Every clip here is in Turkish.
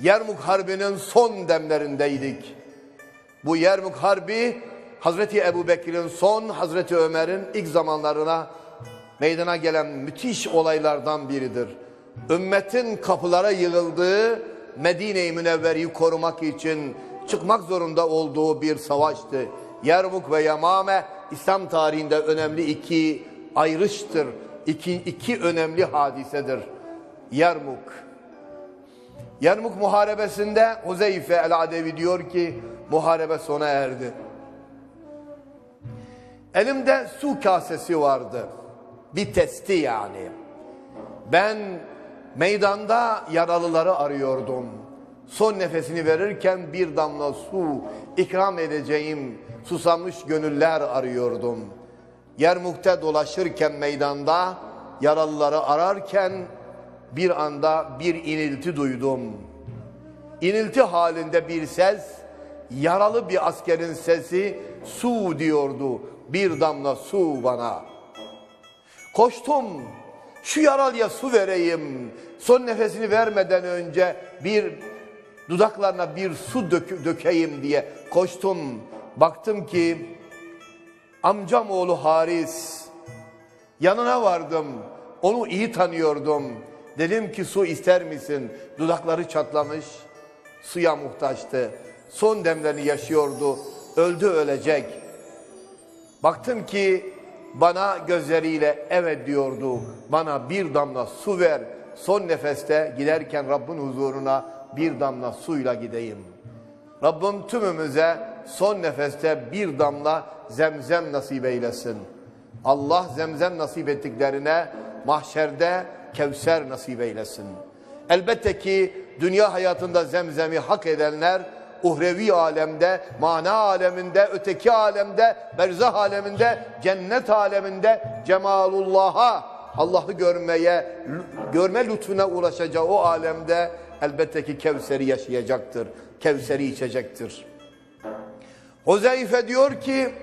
Yermuk Harbi'nin son demlerindeydik. Bu Yermuk Harbi Hazreti Ebu Bekir'in son, Hazreti Ömer'in ilk zamanlarına meydana gelen müthiş olaylardan biridir. Ümmetin kapılara yığıldığı Medine-i Münevveri'yi korumak için çıkmak zorunda olduğu bir savaştı. Yermuk ve Yamame İslam tarihinde önemli iki ayrıştır. İki, iki önemli hadisedir. Yermuk. Yermuk muharebesinde Huzeyfe el-Adevi diyor ki muharebe sona erdi. Elimde su kasesi vardı. Bir testi yani. Ben meydanda yaralıları arıyordum. Son nefesini verirken bir damla su ikram edeceğim susamış gönüller arıyordum. Yermuk'ta dolaşırken meydanda yaralıları ararken bir anda bir inilti duydum. İnilti halinde bir ses, yaralı bir askerin sesi su diyordu. Bir damla su bana. Koştum, şu yaralıya su vereyim. Son nefesini vermeden önce bir dudaklarına bir su dök dökeyim diye koştum. Baktım ki amcam oğlu Haris yanına vardım. Onu iyi tanıyordum. Dedim ki su ister misin? Dudakları çatlamış. Suya muhtaçtı. Son demlerini yaşıyordu. Öldü ölecek. Baktım ki bana gözleriyle evet diyordu. Bana bir damla su ver. Son nefeste giderken Rabbin huzuruna bir damla suyla gideyim. Rabbim tümümüze son nefeste bir damla zemzem nasip eylesin. Allah zemzem nasip ettiklerine mahşerde kevser nasip eylesin. Elbette ki dünya hayatında zemzemi hak edenler uhrevi alemde, mana aleminde, öteki alemde, berzah aleminde, cennet aleminde cemalullah'a, Allah'ı görmeye, görme lütfuna ulaşacağı o alemde elbette ki Kevser'i yaşayacaktır. Kevser'i içecektir. Huzeyfe diyor ki,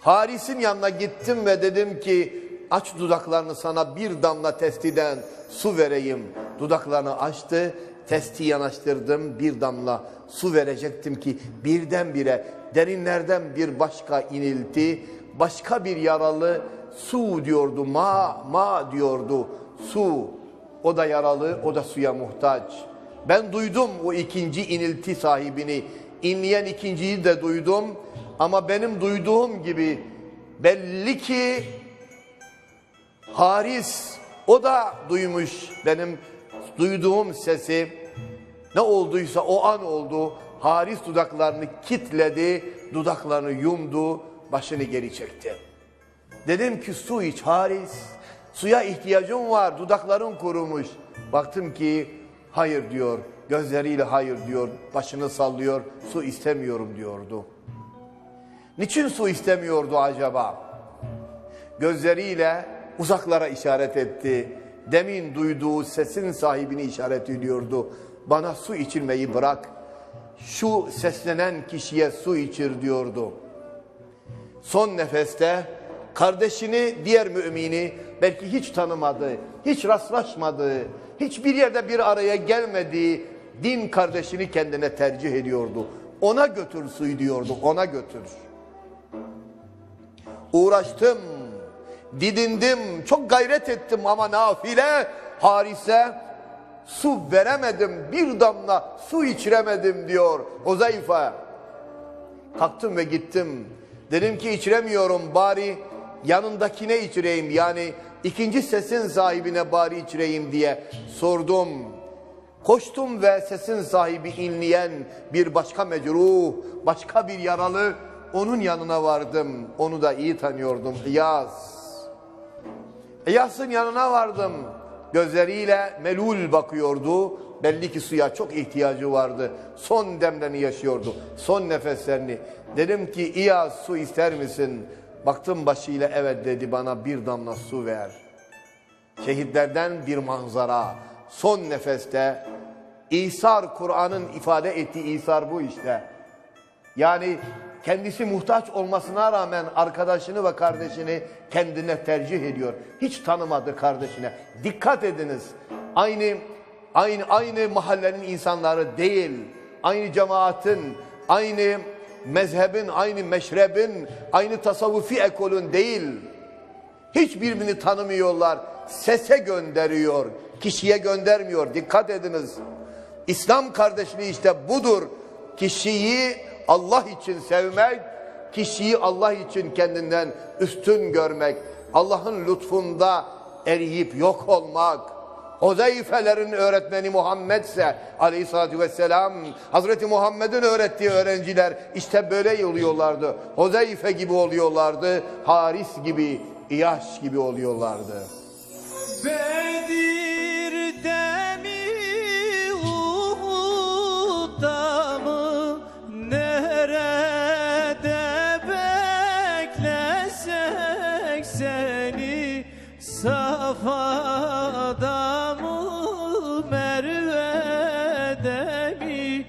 Haris'in yanına gittim ve dedim ki, aç dudaklarını sana bir damla testiden su vereyim. Dudaklarını açtı, testi yanaştırdım, bir damla su verecektim ki birdenbire derinlerden bir başka inilti, başka bir yaralı su diyordu, ma, ma diyordu, su. O da yaralı, o da suya muhtaç. Ben duydum o ikinci inilti sahibini, inleyen ikinciyi de duydum. Ama benim duyduğum gibi belli ki Haris o da duymuş benim duyduğum sesi. Ne olduysa o an oldu. Haris dudaklarını kitledi, dudaklarını yumdu, başını geri çekti. Dedim ki su iç Haris. Suya ihtiyacım var, dudakların kurumuş. Baktım ki hayır diyor, gözleriyle hayır diyor, başını sallıyor, su istemiyorum diyordu. Niçin su istemiyordu acaba? Gözleriyle uzaklara işaret etti. Demin duyduğu sesin sahibini işaret ediyordu. Bana su içirmeyi bırak. Şu seslenen kişiye su içir diyordu. Son nefeste kardeşini, diğer mümini belki hiç tanımadı, hiç rastlaşmadı, hiçbir yerde bir araya gelmediği din kardeşini kendine tercih ediyordu. Ona götür suyu diyordu, ona götür. Uğraştım, didindim, çok gayret ettim ama nafile Harise su veremedim, bir damla su içiremedim diyor Huzeyfe. Kalktım ve gittim. Dedim ki içiremiyorum bari yanındakine içireyim yani ikinci sesin sahibine bari içireyim diye sordum. Koştum ve sesin sahibi inleyen bir başka mecruh, başka bir yaralı onun yanına vardım. Onu da iyi tanıyordum. İyaz. İyas'ın yanına vardım. Gözleriyle melul bakıyordu. Belli ki suya çok ihtiyacı vardı. Son demlerini yaşıyordu. Son nefeslerini. Dedim ki İyaz su ister misin? Baktım başıyla evet dedi bana bir damla su ver. Şehitlerden bir manzara. Son nefeste İsar Kur'an'ın ifade ettiği İsar bu işte. Yani kendisi muhtaç olmasına rağmen arkadaşını ve kardeşini kendine tercih ediyor. Hiç tanımadı kardeşine. Dikkat ediniz. Aynı aynı aynı mahallenin insanları değil, aynı cemaatin, aynı mezhebin, aynı meşrebin, aynı tasavvufi ekolün değil. Hiçbirbirini tanımıyorlar. Sese gönderiyor, kişiye göndermiyor. Dikkat ediniz. İslam kardeşliği işte budur. Kişiyi Allah için sevmek, kişiyi Allah için kendinden üstün görmek, Allah'ın lütfunda eriyip yok olmak. Huzeyfelerin öğretmeni Muhammedse aleyhissalatü vesselam Hazreti Muhammed'in öğrettiği öğrenciler işte böyle oluyorlardı. Huzeyfe gibi oluyorlardı. Haris gibi, İyaş gibi oluyorlardı. Bedir'de Safa'da mı Merve'de mi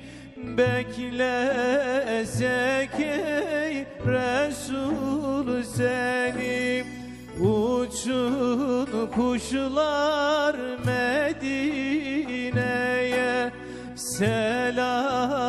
beklesek ey Resul seni? Uçun kuşlar Medine'ye Selam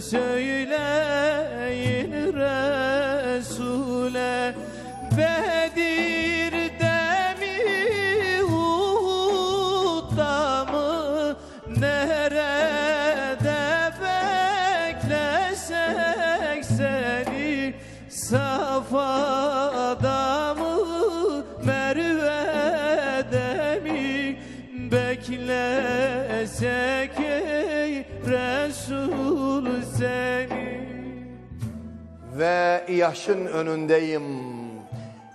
söyleyin Resul'e Bedir'de mi Uhud'da mı Nerede beklesek seni Safa'da mı Merve'de mi Beklesek seni ve yaşın önündeyim.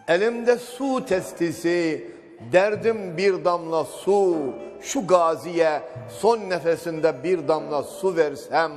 Elimde su testisi, derdim bir damla su. Şu gaziye son nefesinde bir damla su versem.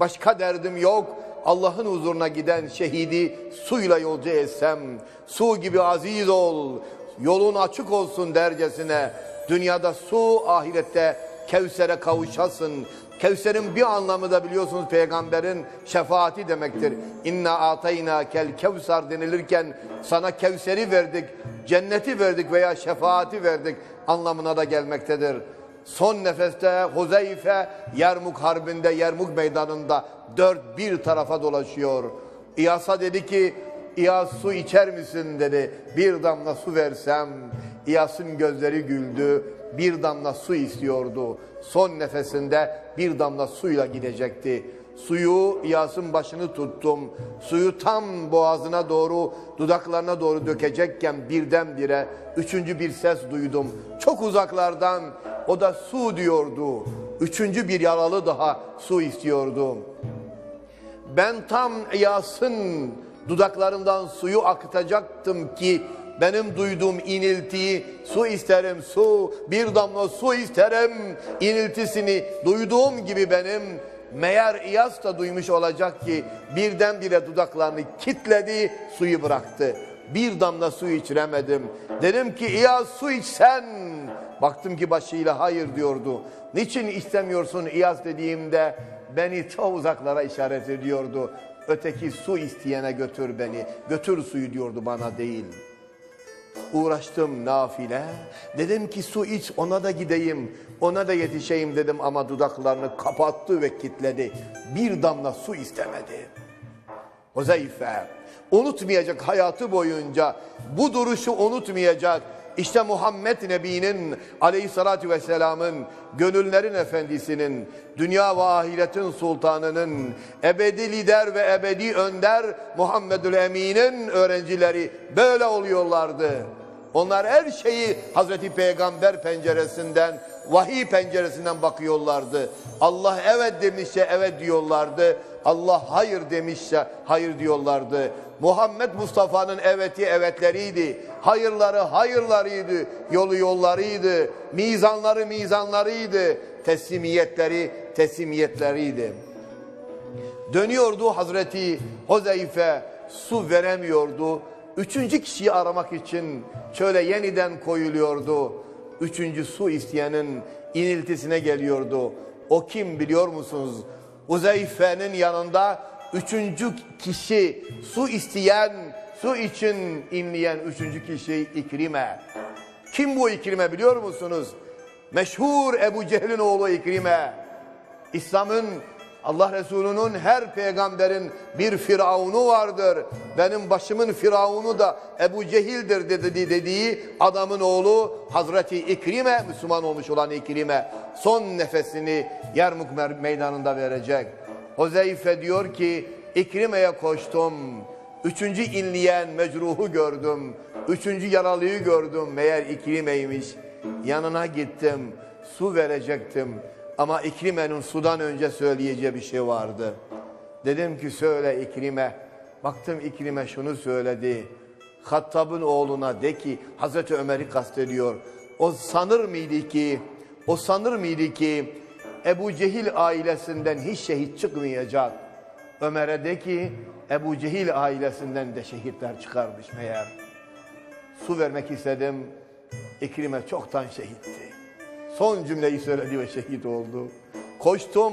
Başka derdim yok. Allah'ın huzuruna giden şehidi suyla yolcu etsem. Su gibi aziz ol, yolun açık olsun dercesine. Dünyada su, ahirette Kevser'e kavuşasın. Kevser'in bir anlamı da biliyorsunuz peygamberin şefaati demektir. İnna atayna kel kevsar denilirken sana Kevser'i verdik, cenneti verdik veya şefaati verdik anlamına da gelmektedir. Son nefeste Huzeyfe Yermuk Harbi'nde Yermuk meydanında dört bir tarafa dolaşıyor. İyas'a dedi ki İyas su içer misin dedi. Bir damla su versem. İyas'ın gözleri güldü. Bir damla su istiyordu. Son nefesinde bir damla suyla gidecekti. Suyu İyas'ın başını tuttum. Suyu tam boğazına doğru, dudaklarına doğru dökecekken birdenbire üçüncü bir ses duydum. Çok uzaklardan o da su diyordu. Üçüncü bir yaralı daha su istiyordu. Ben tam İyas'ın dudaklarından suyu akıtacaktım ki benim duyduğum iniltiyi su isterim su bir damla su isterim iniltisini duyduğum gibi benim meğer İyas da duymuş olacak ki birdenbire dudaklarını kitledi suyu bıraktı. Bir damla su içiremedim. Dedim ki İyas su içsen. Baktım ki başıyla hayır diyordu. Niçin istemiyorsun İyas dediğimde beni ta uzaklara işaret ediyordu. Öteki su isteyene götür beni. Götür suyu diyordu bana değil. Uğraştım nafile. Dedim ki su iç ona da gideyim. Ona da yetişeyim dedim ama dudaklarını kapattı ve kitledi. Bir damla su istemedi. Huzeyfe unutmayacak hayatı boyunca bu duruşu unutmayacak. İşte Muhammed Nebi'nin aleyhissalatü vesselamın gönüllerin efendisinin dünya ve ahiretin sultanının ebedi lider ve ebedi önder Muhammedül Emin'in öğrencileri böyle oluyorlardı. Onlar her şeyi Hazreti Peygamber penceresinden, vahiy penceresinden bakıyorlardı. Allah evet demişse evet diyorlardı. Allah hayır demişse hayır diyorlardı. Muhammed Mustafa'nın eveti evetleriydi. Hayırları hayırlarıydı. Yolu yollarıydı. Mizanları mizanlarıydı. Teslimiyetleri teslimiyetleriydi. Dönüyordu Hazreti Hozeyfe su veremiyordu. Üçüncü kişiyi aramak için şöyle yeniden koyuluyordu. Üçüncü su isteyenin iniltisine geliyordu. O kim biliyor musunuz? Huzeyfe'nin yanında üçüncü kişi su isteyen, su için inleyen üçüncü kişi İkrime. Kim bu İkrime biliyor musunuz? Meşhur Ebu Cehil'in oğlu İkrime. İslam'ın Allah Resulü'nün her peygamberin bir firavunu vardır. Benim başımın firavunu da Ebu Cehil'dir dedi dediği adamın oğlu Hazreti İkrime Müslüman olmuş olan İkrime son nefesini Yermuk meydanında verecek. Hozeyfe diyor ki İkrime'ye koştum. Üçüncü inleyen mecruhu gördüm. Üçüncü yaralıyı gördüm. Meğer İkrime'ymiş. Yanına gittim. Su verecektim. Ama İkrime'nin sudan önce söyleyeceği bir şey vardı. Dedim ki söyle İkrime. Baktım İkrime şunu söyledi. Hattab'ın oğluna de ki Hazreti Ömer'i kastediyor. O sanır mıydı ki o sanır mıydı ki Ebu Cehil ailesinden hiç şehit çıkmayacak. Ömer'e de ki Ebu Cehil ailesinden de şehitler çıkarmış meğer. Su vermek istedim. İkrime çoktan şehitti. Son cümleyi söyledi ve şehit oldu. Koştum.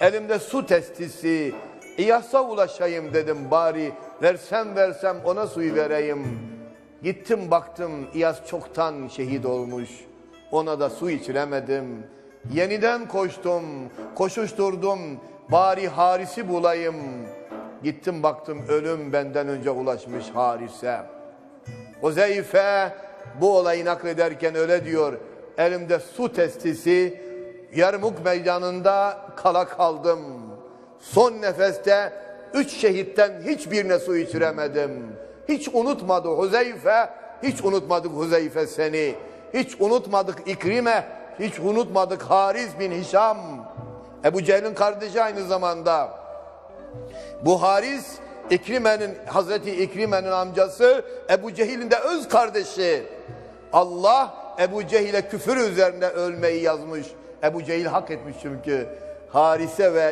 Elimde su testisi. İyas'a ulaşayım dedim bari. Versem versem ona suyu vereyim. Gittim baktım İyas çoktan şehit olmuş. Ona da su içiremedim. Yeniden koştum. Koşuşturdum. Bari Haris'i bulayım. Gittim baktım ölüm benden önce ulaşmış Haris'e. Huzeyfe bu olayı naklederken öyle diyor. Elimde su testisi Yarmuk meydanında kala kaldım. Son nefeste üç şehitten hiçbirine su içiremedim. Hiç unutmadı Huzeyfe, hiç unutmadık Huzeyfe seni. Hiç unutmadık İkrime, hiç unutmadık Haris bin Hişam. Ebu Cehil'in kardeşi aynı zamanda. Bu Haris İkrime'nin Hazreti İkrime'nin amcası Ebu Cehil'in de öz kardeşi. Allah Ebu Cehil'e küfür üzerine ölmeyi yazmış. Ebu Cehil hak etmiş çünkü. Harise ve